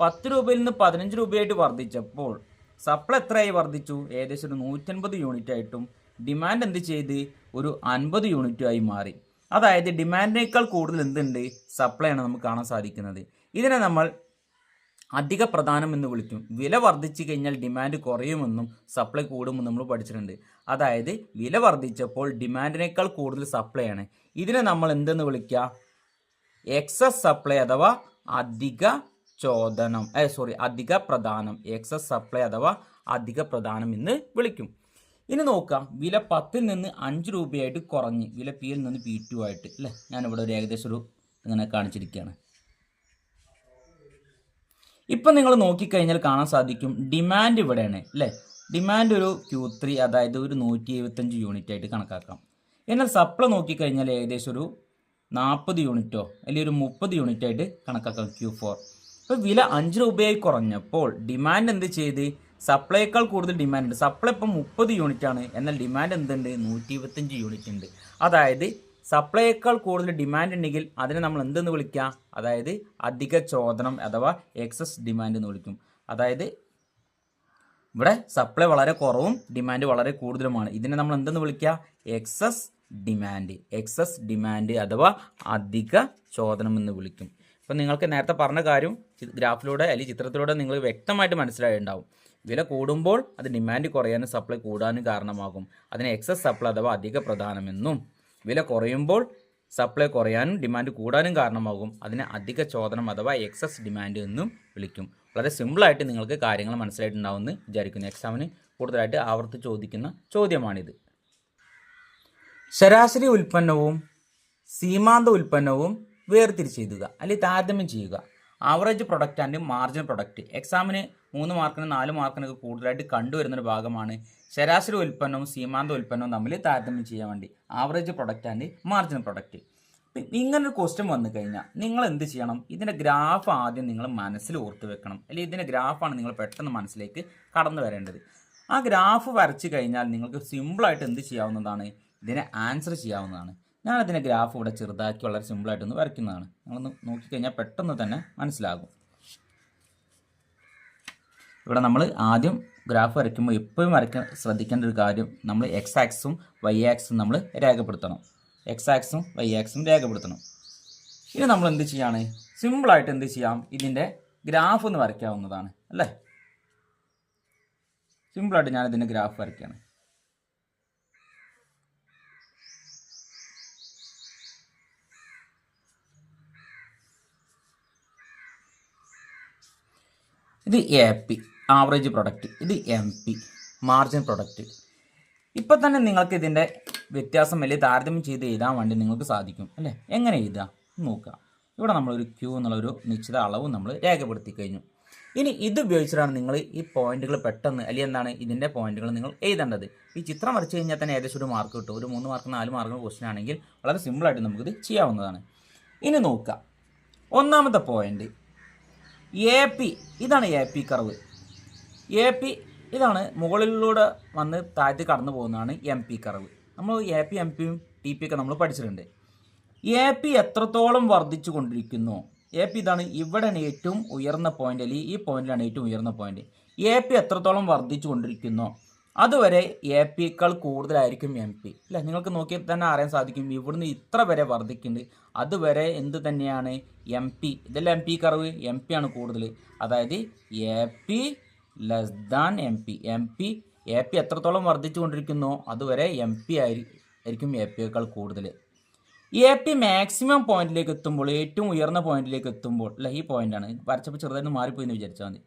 S1: പത്ത് രൂപയിൽ നിന്ന് പതിനഞ്ച് രൂപയായിട്ട് വർദ്ധിച്ചപ്പോൾ സപ്ലൈ എത്രയായി വർദ്ധിച്ചു? ഏകദേശം ഒരു നൂറ്റൻപത് യൂണിറ്റ് ആയിട്ടും ഡിമാൻഡ് എന്ത് ചെയ്ത്? ഒരു അൻപത് യൂണിറ്റുമായി മാറി. അതായത് ഡിമാൻഡിനേക്കാൾ കൂടുതൽ എന്തുണ്ട്? സപ്ലൈ ആണ് നമുക്ക് കാണാൻ സാധിക്കുന്നത്. ഇതിനെ നമ്മൾ അധിക പ്രധാനം എന്ന് വിളിക്കും. വില വർദ്ധിച്ചു കഴിഞ്ഞാൽ ഡിമാൻഡ് കുറയുമെന്നും സപ്ലൈ കൂടുമെന്നും നമ്മൾ പഠിച്ചിട്ടുണ്ട്. അതായത് വില വർദ്ധിച്ചപ്പോൾ ഡിമാൻഡിനേക്കാൾ കൂടുതൽ സപ്ലൈ ആണ്. ഇതിനെ നമ്മൾ എന്തെന്ന് വിളിക്കുക എക്സസ് സപ്ലൈ അഥവാ അധിക ചോദനം. ഏ സോറി അധിക പ്രധാനം. എക്സസ് സപ്ലൈ അഥവാ അധിക പ്രധാനം എന്ന് വിളിക്കും. ഇനി നോക്കാം വില പത്തിൽ നിന്ന് അഞ്ച് രൂപയായിട്ട് കുറഞ്ഞ് വില പിയിൽ നിന്ന് പി ടു ആയിട്ട് അല്ലേ? ഞാനിവിടെ ഒരു ഏകദേശം ഒരു ഇങ്ങനെ കാണിച്ചിരിക്കുകയാണ്. ഇപ്പം നിങ്ങൾ നോക്കിക്കഴിഞ്ഞാൽ കാണാൻ സാധിക്കും ഡിമാൻഡ് ഇവിടെയാണ് അല്ലേ? ഡിമാൻഡ് ഒരു ക്യൂ ത്രീ അതായത് ഒരു നൂറ്റി എഴുപത്തഞ്ച് യൂണിറ്റ് ആയിട്ട് കണക്കാക്കാം. എന്നാൽ സപ്ലൈ നോക്കിക്കഴിഞ്ഞാൽ ഏകദേശം ഒരു നാൽപ്പത് യൂണിറ്റോ അല്ലെങ്കിൽ ഒരു മുപ്പത് യൂണിറ്റ് ആയിട്ട് കണക്കാക്കാം ക്യൂ ഫോർ ഇപ്പോൾ വില അഞ്ച് രൂപയായി കുറഞ്ഞപ്പോൾ ഡിമാൻഡ് എന്ത് ചെയ്ത്? സപ്ലൈയേക്കാൾ കൂടുതൽ ഡിമാൻഡ് ഉണ്ട്. സപ്ലൈ ഇപ്പം മുപ്പത് യൂണിറ്റ് ആണ്. എന്നാൽ ഡിമാൻഡ് എന്തുണ്ട്? നൂറ്റി ഇരുപത്തഞ്ച് യൂണിറ്റ് ഉണ്ട്. അതായത് സപ്ലൈയേക്കാൾ കൂടുതൽ ഡിമാൻഡ് ഉണ്ടെങ്കിൽ അതിനെ നമ്മൾ എന്തെന്ന് വിളിക്കുക അതായത് അധിക ചോദനം അഥവാ എക്സസ് ഡിമാൻഡ് എന്ന് വിളിക്കും. അതായത് ഇവിടെ സപ്ലൈ വളരെ കുറവും ഡിമാൻഡ് വളരെ കൂടുതലുമാണ്. ഇതിനെ നമ്മൾ എന്തെന്ന് വിളിക്കുക എക്സസ് ഡിമാൻഡ് എക്സസ് ഡിമാൻഡ് അഥവാ അധിക ചോദനം എന്ന് വിളിക്കും. ഇപ്പം നിങ്ങൾക്ക് നേരത്തെ പറഞ്ഞ കാര്യം ഗ്രാഫിലൂടെ അല്ലെങ്കിൽ ചിത്രത്തിലൂടെ നിങ്ങൾ വ്യക്തമായിട്ട് മനസ്സിലായിട്ടുണ്ടാവും. വില കൂടുമ്പോൾ അത് ഡിമാൻഡ് കുറയാനും സപ്ലൈ കൂടാനും കാരണമാകും. അതിന് എക്സസ് സപ്ലൈ അഥവാ അധിക പ്രധാനമെന്നും. വില കുറയുമ്പോൾ സപ്ലൈ കുറയാനും ഡിമാൻഡ് കൂടാനും കാരണമാകും. അതിനെ അധിക ചോദനം അഥവാ എക്സസ് ഡിമാൻഡ് എന്നും വിളിക്കും. വളരെ സിമ്പിളായിട്ട് നിങ്ങൾക്ക് കാര്യങ്ങൾ മനസ്സിലായിട്ടുണ്ടാവുമെന്ന് വിചാരിക്കുന്നു. എക്സാമിന് കൂടുതലായിട്ട് ആവർത്തി ചോദിക്കുന്ന ചോദ്യമാണിത്. ശരാശരി ഉൽപ്പന്നവും സീമാന്ത ഉൽപ്പന്നവും വേർതിരിച്ച് ചെയ്യുക അല്ലെങ്കിൽ താരതമ്യം ചെയ്യുക. Average product and margin product എക്സാമിന് മൂന്ന് മാർക്കിന് നാല് മാർക്കിനൊക്കെ കൂടുതലായിട്ട് കണ്ടുവരുന്നൊരു ഭാഗമാണ് ശരാശരി ഉൽപ്പന്നവും സീമാന്ത ഉൽപ്പന്നവും തമ്മിൽ താരതമ്യം ചെയ്യാൻ വേണ്ടി average product and margin product ഇങ്ങനൊരു ക്വസ്റ്റ്യൻ വന്നു കഴിഞ്ഞാൽ നിങ്ങൾ എന്ത് ചെയ്യണം? ഇതിന്റെ ഗ്രാഫ് ആദ്യം നിങ്ങൾ മനസ്സിൽ ഓർത്ത് വെക്കണം. അല്ലെങ്കിൽ ഇതിന്റെ ഗ്രാഫാണ് നിങ്ങൾ പെട്ടെന്ന് മനസ്സിലേക്ക് കടന്നു വരേണ്ടത്. ആ ഗ്രാഫ് വരച്ച് കഴിഞ്ഞാൽ നിങ്ങൾക്ക് സിമ്പിളായിട്ട് എന്ത് ചെയ്യാവുന്നതാണ്? ഇതിനെ ആൻസർ ചെയ്യാവുന്നതാണ്. ഞാൻ അതിന്റെ ഗ്രാഫ് ഇവിടെ ചെറുതാക്കി വളരെ സിമ്പിളായിട്ടൊന്ന് വരയ്ക്കുന്നതാണ്. നിങ്ങളൊന്ന് നോക്കിക്കഴിഞ്ഞാൽ പെട്ടെന്ന് തന്നെ മനസ്സിലാകും. ഇവിടെ നമ്മൾ ആദ്യം ഗ്രാഫ് വരയ്ക്കുമ്പോൾ എപ്പോഴും വരയ്ക്കാൻ ശ്രദ്ധിക്കേണ്ട ഒരു കാര്യം നമ്മൾ എക്സ് ആക്സും വൈ ആക്സും നമ്മൾ രേഖപ്പെടുത്തണം. എക്സ് ആക്സും വൈ ആക്സും രേഖപ്പെടുത്തണം. ഇനി നമ്മൾ എന്ത് ചെയ്യാണ്? സിമ്പിളായിട്ട് എന്ത് ചെയ്യാം? ഇതിന്റെ ഗ്രാഫ് ഒന്ന് വരയ്ക്കാവുന്നതാണ് അല്ലേ? സിമ്പിളായിട്ട് ഞാൻ ഇതിന്റെ ഗ്രാഫ് വരയ്ക്കുകയാണ്. ഇത് എ പി ആവറേജ് പ്രൊഡക്റ്റ് ഇത് എം പി മാർജിൻ പ്രൊഡക്റ്റ് ഇപ്പം തന്നെ നിങ്ങൾക്ക് ഇതിന്റെ വ്യത്യാസം വലിയ താരതമ്യം ചെയ്ത് എഴുതാൻ വേണ്ടി നിങ്ങൾക്ക് സാധിക്കും അല്ലേ? എങ്ങനെ എഴുതാം നോക്കുക. ഇവിടെ നമ്മളൊരു ക്യൂ എന്നുള്ളൊരു നിശ്ചിത അളവ് നമ്മൾ രേഖപ്പെടുത്തി കഴിഞ്ഞു. ഇനി ഇത് ഉപയോഗിച്ചിട്ടാണ് നിങ്ങൾ ഈ പോയിന്റുകൾ പെട്ടെന്ന് അല്ലെങ്കിൽ എന്താണ് ഇതിന്റെ പോയിന്റുകൾ നിങ്ങൾ എഴുതേണ്ടത്. ഈ ചിത്രം വരച്ച് കഴിഞ്ഞാൽ തന്നെ ഏകദേശം ഒരു മാർക്ക് കിട്ടും. ഒരു മൂന്ന് മാർക്ക് നാല് മാർക്ക് ക്വസ്റ്റൻ ആണെങ്കിൽ വളരെ സിമ്പിളായിട്ട് നമുക്കിത് ചെയ്യാവുന്നതാണ്. ഇനി നോക്കുക. ഒന്നാമത്തെ പോയിന്റ് എ പി ഇതാണ് A P curve A P ഇതാണ് മുകളിലൂടെ വന്ന് താഴ്ത്തി കടന്നു പോകുന്നതാണ് എം പി കറവ് നമ്മൾ എ പി എം പിയും ടി പി ഒക്കെ നമ്മൾ പഠിച്ചിട്ടുണ്ട്. എ പി എത്രത്തോളം വർദ്ധിച്ചു കൊണ്ടിരിക്കുന്നു? എ പി ഇതാണ് ഇവിടെയാണ് ഏറ്റവും ഉയർന്ന പോയിന്റ് അല്ലെങ്കിൽ ഈ പോയിന്റിലാണ് ഏറ്റവും ഉയർന്ന പോയിന്റ് എ പി എത്രത്തോളം വർദ്ധിച്ചു കൊണ്ടിരിക്കുന്നു? അതുവരെ എ പിയേക്കാൾ കൂടുതലായിരിക്കും എം പി അല്ല? നിങ്ങൾക്ക് നോക്കിയാൽ തന്നെ അറിയാൻ സാധിക്കും ഇവിടുന്ന് ഇത്ര വരെ വർദ്ധിക്കുന്നുണ്ട്. അതുവരെ എന്ത് തന്നെയാണ് എം പി ഇതല്ല എം പി കറവ് എം പി ആണ് കൂടുതൽ. അതായത് A P less than M P M P A P എത്രത്തോളം വർദ്ധിച്ചുകൊണ്ടിരിക്കുന്നു? അതുവരെ എം പി ആയിരിക്കും എ പിയേക്കാൾ കൂടുതൽ. എ പി മാക്സിമം പോയിന്റിലേക്ക് എത്തുമ്പോൾ ഏറ്റവും ഉയർന്ന പോയിന്റിലേക്ക് എത്തുമ്പോൾ അല്ല ഈ പോയിന്റാണ് വരച്ചപ്പോൾ ചെറുതായിട്ട് മാറിപ്പോയി എന്ന് വിചാരിച്ചാൽ മതി.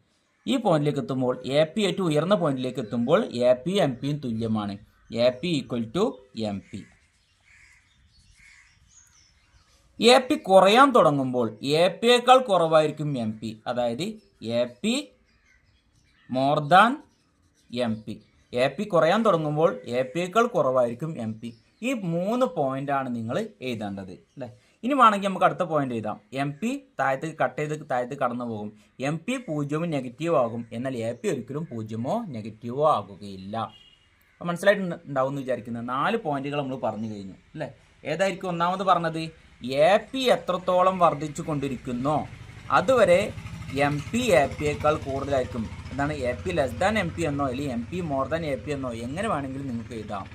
S1: ഈ പോയിന്റിലേക്ക് എത്തുമ്പോൾ എ പി ഏറ്റവും ഉയർന്ന പോയിന്റിലേക്ക് എത്തുമ്പോൾ എ പി എം പിയും തുല്യമാണ്. A P equal to M P A P കുറയാൻ തുടങ്ങുമ്പോൾ എ പിയേക്കാൾ കുറവായിരിക്കും എം പി അതായത് A P more than M P A P കുറയാൻ തുടങ്ങുമ്പോൾ എ പിയേക്കാൾ കുറവായിരിക്കും എം പി ഈ മൂന്ന് പോയിന്റാണ് നിങ്ങൾ എഴുതേണ്ടത് അല്ലേ? ഇനി വേണമെങ്കിൽ നമുക്ക് അടുത്ത പോയിന്റ് എഴുതാം. എം പി താഴത്ത് കട്ട് ചെയ്ത് താഴത്ത് കടന്നു പോകും. എം പി പൂജ്യവും നെഗറ്റീവ് ആകും. എന്നാൽ എ പി ഒരിക്കലും പൂജ്യമോ നെഗറ്റീവോ ആകുകയില്ല. അപ്പോൾ മനസ്സിലായിട്ടുണ്ടാവും എന്ന് വിചാരിക്കുന്നത് നാല് പോയിന്റുകൾ നമ്മൾ പറഞ്ഞു കഴിഞ്ഞു അല്ലേ? ഏതായിരിക്കും ഒന്നാമത് പറഞ്ഞത്? എ പി എത്രത്തോളം വർദ്ധിച്ചു കൊണ്ടിരിക്കുന്നോ? അതുവരെ എം പി എ പിയേക്കാൾ കൂടുതലായിരിക്കും. എന്താണ് A P less than M P എന്നോ അല്ലെങ്കിൽ M P more than A P എന്നോ എങ്ങനെ വേണമെങ്കിലും നിങ്ങൾക്ക് എഴുതാം.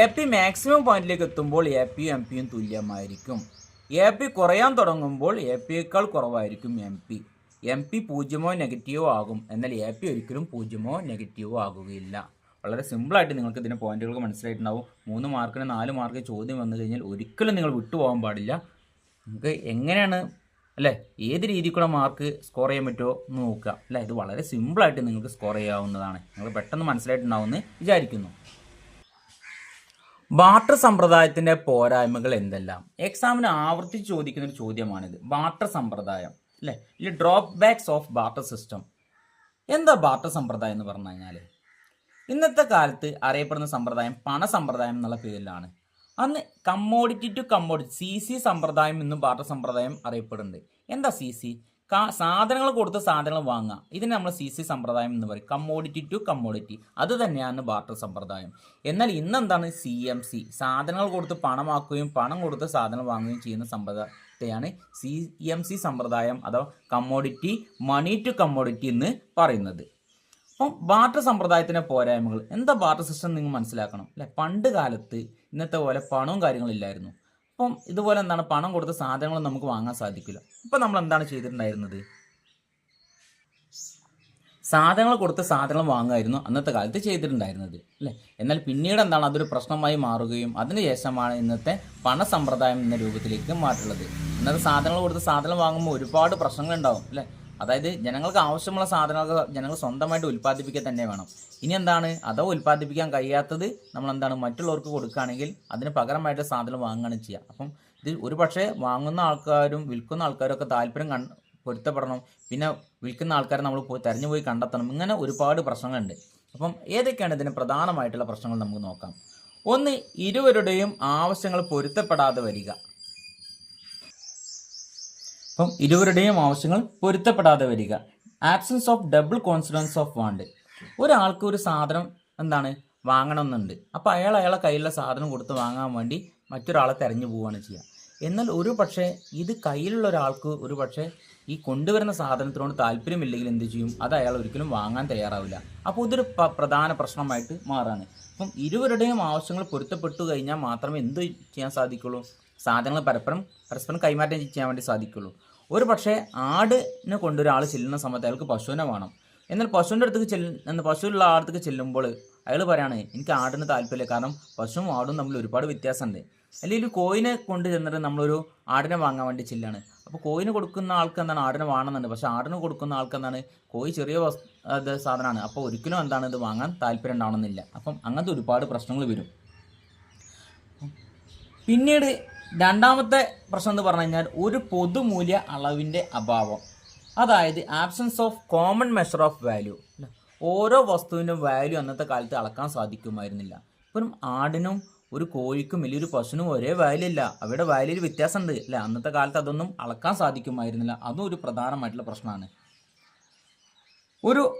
S1: എ പി മാക്സിമം പോയിന്റിലേക്ക് എത്തുമ്പോൾ എ പിയും എം പിയും തുല്യമായിരിക്കും. എ പി കുറയാൻ തുടങ്ങുമ്പോൾ എ പിയേക്കാൾ കുറവായിരിക്കും എം പി എം പി പൂജ്യമോ നെഗറ്റീവോ ആകും. എന്നാൽ എ പി ഒരിക്കലും പൂജ്യമോ നെഗറ്റീവോ ആകുകയില്ല. വളരെ സിമ്പിളായിട്ട് നിങ്ങൾക്ക് ഇതിന്റെ പോയിന്റുകൾ മനസ്സിലായിട്ടുണ്ടാവും. മൂന്ന് മാർക്കിന് നാല് മാർക്ക് ചോദ്യം വന്നു കഴിഞ്ഞാൽ ഒരിക്കലും നിങ്ങൾ വിട്ടുപോകാൻ പാടില്ല. നിങ്ങൾക്ക് എങ്ങനെയാണ് അല്ലേ? ഏത് രീതിയിൽ മാർക്ക് സ്കോർ ചെയ്യാൻ പറ്റുമോ നോക്കുക. അല്ലേ? ഇത് വളരെ സിമ്പിളായിട്ട് നിങ്ങൾക്ക് സ്കോർ ചെയ്യാവുന്നതാണ്. നിങ്ങൾ പെട്ടെന്ന് മനസ്സിലായിട്ടുണ്ടാവുമെന്ന് വിചാരിക്കുന്നു. ബാട്ടർ സമ്പ്രദായത്തിന്റെ പോരായ്മകൾ എന്തെല്ലാം? എക്സാമിന് ആവർത്തിച്ച് ചോദിക്കുന്ന ഒരു ചോദ്യമാണിത്. ബാട്ടർ സമ്പ്രദായം. അല്ലേ? ഇല്ല drawbacks of barter system എന്താ ബാട്ടർ സമ്പ്രദായം എന്ന് പറഞ്ഞു കഴിഞ്ഞാൽ ഇന്നത്തെ കാലത്ത് അറിയപ്പെടുന്ന സമ്പ്രദായം പണ സമ്പ്രദായം എന്നുള്ള പേരിലാണ്. അന്ന് commodity to commodity C C സമ്പ്രദായം എന്നും ബാർട്ടർ സമ്പ്രദായം അറിയപ്പെടുന്നുണ്ട് എന്താ സി സി സാധനങ്ങൾ കൊടുത്ത് സാധനങ്ങൾ വാങ്ങുക. ഇതിനെ നമ്മൾ സി സി സമ്പ്രദായം എന്ന് പറയും. കമ്മോഡിറ്റി ടു കമ്മോഡിറ്റി അത് തന്നെയാണ് ബാർട്ടർ സമ്പ്രദായം. എന്നാൽ ഇന്നെന്താണ് സി എം സി സാധനങ്ങൾ കൊടുത്ത് പണമാക്കുകയും പണം കൊടുത്ത് സാധനങ്ങൾ വാങ്ങുകയും ചെയ്യുന്ന സമ്പ്രദായത്തെയാണ് സി എം സി സമ്പ്രദായം അഥവാ കമ്മോഡിറ്റി മണി ടു കമ്മോഡിറ്റി എന്ന് പറയുന്നത്. അപ്പം ബാർട്ടർ സമ്പ്രദായത്തിന്റെ പോരായ്മകൾ. എന്താ ബാർട്ടർ സിസ്റ്റം നിങ്ങൾ മനസ്സിലാക്കണം? അല്ലെ? പണ്ട് കാലത്ത് ഇന്നത്തെ പോലെ പണവും കാര്യങ്ങളും ഇല്ലായിരുന്നു അപ്പം ഇതുപോലെ എന്താണ്? പണം കൊടുത്ത സാധനങ്ങൾ നമുക്ക് വാങ്ങാൻ സാധിക്കില്ല. അപ്പം നമ്മൾ എന്താണ് ചെയ്തിട്ടുണ്ടായിരുന്നത്? സാധനങ്ങൾ കൊടുത്ത സാധനങ്ങൾ വാങ്ങുമായിരുന്നു അന്നത്തെ കാലത്ത് ചെയ്തിട്ടുണ്ടായിരുന്നത് അല്ലേ? എന്നാൽ പിന്നീട് എന്താണ്? അതൊരു പ്രശ്നമായി മാറുകയും അതിനുശേഷമാണ് ഇന്നത്തെ പണസമ്പ്രദായം എന്ന രൂപത്തിലേക്ക് മാറ്റുള്ളത് ഇന്നത്തെ സാധനങ്ങൾ കൊടുത്ത് സാധനം വാങ്ങുമ്പോൾ ഒരുപാട് പ്രശ്നങ്ങൾ ഉണ്ടാവും അല്ലേ? അതായത് ജനങ്ങൾക്ക് ആവശ്യമുള്ള സാധനങ്ങൾ ജനങ്ങൾ സ്വന്തമായിട്ട് ഉൽപ്പാദിപ്പിക്കുക തന്നെ വേണം. ഇനി എന്താണ്? അതോ ഉൽപ്പാദിപ്പിക്കാൻ കഴിയാത്തത് നമ്മൾ എന്താണ് മറ്റുള്ളവർക്ക് കൊടുക്കുകയാണെങ്കിൽ അതിന് പകരമായിട്ട് സാധനം വാങ്ങുകയാണ് ചെയ്യുക. അപ്പം ഇത് ഒരു പക്ഷേ വാങ്ങുന്ന ആൾക്കാരും വിൽക്കുന്ന ആൾക്കാരും ഒക്കെ താല്പര്യം കൺ പൊരുത്തപ്പെടണം. പിന്നെ വിൽക്കുന്ന ആൾക്കാരെ നമ്മൾ പോയി തെരഞ്ഞു പോയി കണ്ടെത്തണം. ഇങ്ങനെ ഒരുപാട് പ്രശ്നങ്ങളുണ്ട്. അപ്പം ഏതൊക്കെയാണ് ഇതിന് പ്രധാനമായിട്ടുള്ള പ്രശ്നങ്ങൾ നമുക്ക് നോക്കാം. ഒന്ന് ഇരുവരുടെയും ആവശ്യങ്ങൾ പൊരുത്തപ്പെടാതെ വരിക. അപ്പം ഇരുവരുടെയും ആവശ്യങ്ങൾ പൊരുത്തപ്പെടാതെ വരിക. Absence of double coincidence of want ഒരാൾക്ക് ഒരു സാധനം എന്താണ്? വാങ്ങണമെന്നുണ്ട്. അപ്പോൾ അയാൾ അയാളെ കയ്യിലുള്ള സാധനം കൊടുത്ത് വാങ്ങാൻ വേണ്ടി മറ്റൊരാളെ തെരഞ്ഞു പോവുകയാണ് ചെയ്യുക. എന്നാൽ ഒരു പക്ഷേ ഇത് കയ്യിലുള്ള ഒരാൾക്ക് ഒരു പക്ഷേ ഈ കൊണ്ടുവരുന്ന സാധനത്തിനോട് താല്പര്യമില്ലെങ്കിൽ എന്ത് ചെയ്യും? അത് അയാൾ ഒരിക്കലും വാങ്ങാൻ തയ്യാറാവില്ല. അപ്പോൾ ഇതൊരു പ്രധാന പ്രശ്നമായിട്ട് മാറാണ്. അപ്പം ഇരുവരുടെയും ആവശ്യങ്ങൾ പൊരുത്തപ്പെട്ടു കഴിഞ്ഞാൽ മാത്രമേ എന്ത് ചെയ്യാൻ സാധിക്കുള്ളൂ? സാധനങ്ങൾ പരസ്പരം പരസ്പരം കൈമാറ്റം ചെയ്യാൻ വേണ്ടി സാധിക്കുള്ളൂ. ഒരു പക്ഷേ ആടിനെ കൊണ്ടൊരാൾ ചെല്ലുന്ന സമയത്ത് അയാൾക്ക് പശുവിനെ വേണം. എന്നാൽ പശുവിന്റെ അടുത്തേക്ക് ചെല്ലുന്ന പശുവിലുള്ള ആടത്തേക്ക് ചെല്ലുമ്പോൾ അയാൾ പറയാണ് എനിക്ക് ആടിന് താല്പര്യമില്ല കാരണം പശുവും ആടും തമ്മിൽ ഒരുപാട് വ്യത്യാസമുണ്ട്. അല്ലെങ്കിൽ ഒരു കോയിനെ കൊണ്ട് ചെന്നിട്ട് നമ്മളൊരു ആടിനെ വാങ്ങാൻ വേണ്ടി ചെല്ലാണ്. അപ്പോൾ കോയിന് കൊടുക്കുന്ന ആൾക്ക് എന്താണ് ആടിനെ വാങ്ങണമെന്നുണ്ട് പക്ഷേ ആടിന് കൊടുക്കുന്ന ആൾക്ക് എന്താണ് കോയി ചെറിയ സാധനമാണ്. അപ്പോൾ ഒരിക്കലും എന്താണ് ഇത് വാങ്ങാൻ താല്പര്യം ഉണ്ടാവണമെന്നില്ല. അപ്പം അങ്ങനത്തെ ഒരുപാട് പ്രശ്നങ്ങൾ വരും. പിന്നീട് രണ്ടാമത്തെ പ്രശ്നം എന്ന് പറഞ്ഞു കഴിഞ്ഞാൽ ഒരു പൊതുമൂല്യ അളവിന്റെ അഭാവം. അതായത് absence of common measure of value ഓരോ വസ്തുവിന്റെ വാല്യൂ അന്നത്തെ കാലത്ത് അളക്കാൻ സാധിക്കുമായിരുന്നില്ല. ഇപ്പം ആടിനും ഒരു കോഴിക്കും വലിയൊരു പശുവിനും ഒരേ വാല്യൂ ഇല്ല. അവരുടെ വാല്യൂയിൽ വ്യത്യാസമുണ്ട്. അല്ലേ? അന്നത്തെ കാലത്ത് അതൊന്നും അളക്കാൻ സാധിക്കുമായിരുന്നില്ല. അതും ഒരു പ്രധാനമായിട്ടുള്ള പ്രശ്നമാണ്. ഒരു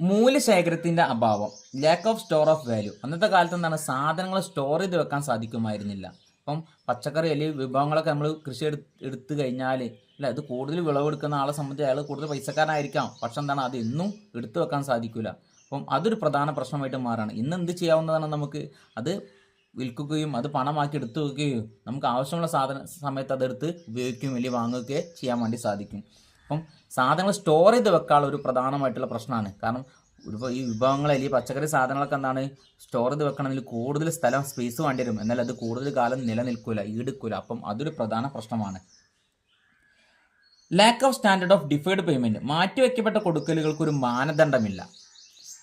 S1: മൂല്യശേഖരത്തിന്റെ അഭാവം. Lack of store of value അന്നത്തെ കാലത്ത് എന്താണ്? സാധനങ്ങൾ സ്റ്റോർ ചെയ്ത് വെക്കാൻ സാധിക്കുമായിരുന്നില്ല. ഇപ്പം പച്ചക്കറി അല്ലെങ്കിൽ വിഭവങ്ങളൊക്കെ നമ്മൾ കൃഷി എടുത്ത് കഴിഞ്ഞാൽ അല്ല ഇത് കൂടുതൽ വിളവെടുക്കുന്ന ആളെ സംബന്ധിച്ച് അയാൾ കൂടുതൽ പൈസക്കാരനായിരിക്കാം. പക്ഷെ എന്താണ് അത് എന്നും എടുത്തു വെക്കാൻ സാധിക്കില്ല അപ്പം അതൊരു പ്രധാന പ്രശ്നമായിട്ട് മാറാണ്. ഇന്ന് എന്ത് ചെയ്യാവുന്നതാണ് നമുക്ക്? അത് വിൽക്കുകയും അത് പണമാക്കി എടുത്തു വെക്കുകയും നമുക്ക് ആവശ്യമുള്ള സാധന സമയത്ത് അതെടുത്ത് ഉപയോഗിക്കുകയും അല്ലെങ്കിൽ വാങ്ങുകയൊക്കെ ചെയ്യാൻ വേണ്ടി സാധിക്കും. അപ്പം സാധനങ്ങൾ സ്റ്റോർ ചെയ്ത് വെക്കാനുള്ള ഒരു പ്രധാനമായിട്ടുള്ള പ്രശ്നമാണ്. കാരണം ഒരു ഈ വിഭവങ്ങൾ അല്ലെങ്കിൽ പച്ചക്കറി സാധനങ്ങളൊക്കെ എന്താണ് സ്റ്റോർ ചെയ്ത് വെക്കണമെങ്കിൽ കൂടുതൽ സ്ഥലം സ്പേസ് വേണ്ടി വരും. എന്നാൽ അത് കൂടുതൽ കാലം നിലനിൽക്കില്ല ഈടുക്കില്ല അപ്പം അതൊരു പ്രധാന പ്രശ്നമാണ്. Lack of standard of deferred payment മാറ്റിവെക്കപ്പെട്ട കൊടുക്കലുകൾക്ക് ഒരു മാനദണ്ഡമില്ല.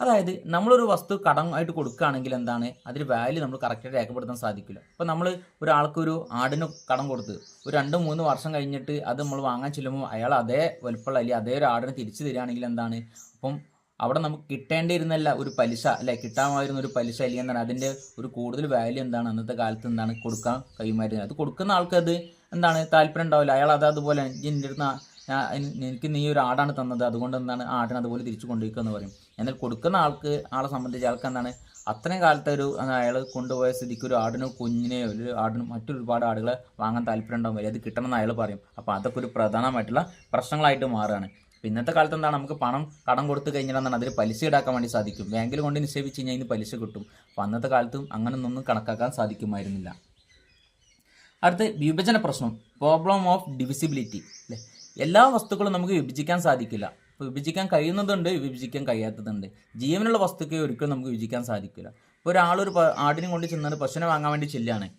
S1: അതായത് നമ്മളൊരു വസ്തു കടം ആയിട്ട് കൊടുക്കുകയാണെങ്കിൽ എന്താണ് അതിന് വാല്യൂ നമ്മൾ കറക്റ്റായിട്ട് രേഖപ്പെടുത്താൻ സാധിക്കില്ല. ഇപ്പോൾ നമ്മൾ ഒരാൾക്കൊരു ആടിന് കടം കൊടുത്ത് ഒരു രണ്ട് മൂന്ന് വർഷം കഴിഞ്ഞിട്ട് അത് നമ്മൾ വാങ്ങാൻ ചെല്ലുമ്പോൾ അയാൾ അതേ വലുപ്പമുള്ള അല്ലെങ്കിൽ അതേ ഒരു ആടിനെ തിരിച്ചു തരികയാണെങ്കിൽ എന്താണ് അപ്പം അവിടെ നമുക്ക് കിട്ടേണ്ടിയിരുന്നല്ല ഒരു പലിശ അല്ലെ? കിട്ടാമായിരുന്ന ഒരു പലിശ അല്ലെങ്കിൽ എന്താണ്? അതിന്റെ ഒരു കൂടുതൽ വാല്യൂ എന്താണ്? അന്നത്തെ കാലത്ത് എന്താണ് കൊടുക്കാൻ കഴിയുമായിരുന്നത് അത് കൊടുക്കുന്ന ആൾക്ക് അത് എന്താണ് താല്പര്യം ഉണ്ടാവില്ല. അയാൾ അത് അതുപോലെ എന്റെ എനിക്ക് നീ ഒരു ആടാണ് തന്നത്. അതുകൊണ്ട് എന്താണ് ആടിനെ അതുപോലെ തിരിച്ചു കൊണ്ടുപോയിക്കുക എന്ന് പറയും. എന്നാൽ കൊടുക്കുന്ന ആൾക്ക് ആളെ സംബന്ധിച്ച് ആൾക്ക് എന്താണ്? അത്രയും കാലത്തെ ഒരു അയാൾ കൊണ്ടുപോയ സ്ഥിതിക്ക് ഒരു ആടിനോ കുഞ്ഞിനെയോ ഒരു ആടിനും മറ്റൊരുപാട് ആടുകളെ വാങ്ങാൻ താല്പര്യം ഉണ്ടാവും വരും അത് കിട്ടണമെന്ന് അയാൾ പറയും. അപ്പോൾ അതൊക്കെ ഒരു പ്രധാനമായിട്ടുള്ള പ്രശ്നങ്ങളായിട്ട് മാറുകയാണ്. ഇന്നത്തെ കാലത്ത് എന്താണ്? നമുക്ക് പണം കടം കൊടുത്തു കഴിഞ്ഞാൽ അതിൽ പലിശ ഈടാക്കാൻ വേണ്ടി സാധിക്കും. ബാങ്കിൽ കൊണ്ട് നിക്ഷേപിച്ച് കഴിഞ്ഞാൽ ഇതിന് പലിശ കിട്ടും. അപ്പോൾ അന്നത്തെ കാലത്തും അങ്ങനെയൊന്നും കണക്കാക്കാൻ സാധിക്കുമായിരുന്നില്ല. അടുത്ത് വിഭജന പ്രശ്നം പ്രോബ്ലം ഓഫ് ഡിവിസിബിലിറ്റി അല്ലേ? എല്ലാ വസ്തുക്കളും നമുക്ക് വിഭജിക്കാൻ സാധിക്കില്ല. ഇപ്പോൾ വിഭജിക്കാൻ കഴിയുന്നതുണ്ട് വിഭജിക്കാൻ കഴിയാത്തതുണ്ട്. ജീവനുള്ള വസ്തുക്കളെ ഒരിക്കലും നമുക്ക് വിഭജിക്കാൻ സാധിക്കില്ല. ഇപ്പോൾ ഒരാളൊരു ആടിനെ കൊണ്ട് ചെന്നത് പശുവിനെ വാങ്ങാൻ വേണ്ടി ചെല്ലുകയാണ്.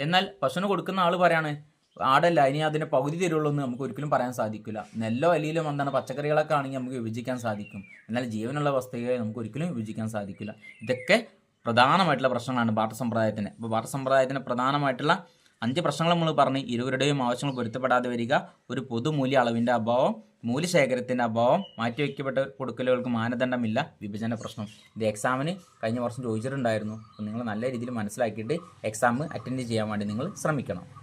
S1: എന്നാൽ പശുവിന് കൊടുക്കുന്ന ആൾ പറയാണ് ആടല്ല ഇനി അതിന് പകുതി തരുള്ളൂ എന്ന് നമുക്ക് ഒരിക്കലും പറയാൻ സാധിക്കില്ല. നെല്ലോ അലിയിലും എന്താണ് പച്ചക്കറികളൊക്കെ ആണെങ്കിൽ നമുക്ക് വിഭജിക്കാൻ സാധിക്കും. എന്നാൽ ജീവനുള്ള വസ്തുക്കളെ നമുക്ക് ഒരിക്കലും വിഭജിക്കാൻ സാധിക്കില്ല. ഇതൊക്കെ പ്രധാനമായിട്ടുള്ള പ്രശ്നങ്ങളാണ് ബാട്ട സമ്പ്രദായത്തിന്. അപ്പോൾ ബാട്ട സമ്പ്രദായത്തിന് പ്രധാനമായിട്ടുള്ള അഞ്ച് പ്രശ്നങ്ങൾ നമ്മൾ പറഞ്ഞ് ഇരുവരുടെയും ആവശ്യങ്ങൾ പൊരുത്തപ്പെടാതെ വരിക ഒരു പൊതുമൂല്യ അളവിന്റെ അഭാവം മൂല്യശേഖരത്തിന്റെ അഭാവം മാറ്റിവെക്കപ്പെട്ട കൊടുക്കലുകൾക്ക് മാനദണ്ഡമില്ല വിഭജന പ്രശ്നം. ഇത് എക്സാമിന് കഴിഞ്ഞ വർഷം ചോദിച്ചിട്ടുണ്ടായിരുന്നു. അപ്പോൾ നിങ്ങൾ നല്ല രീതിയിൽ മനസ്സിലാക്കിയിട്ട് എക്സാം അറ്റൻഡ് ചെയ്യാൻ വേണ്ടി നിങ്ങൾ ശ്രമിക്കണം.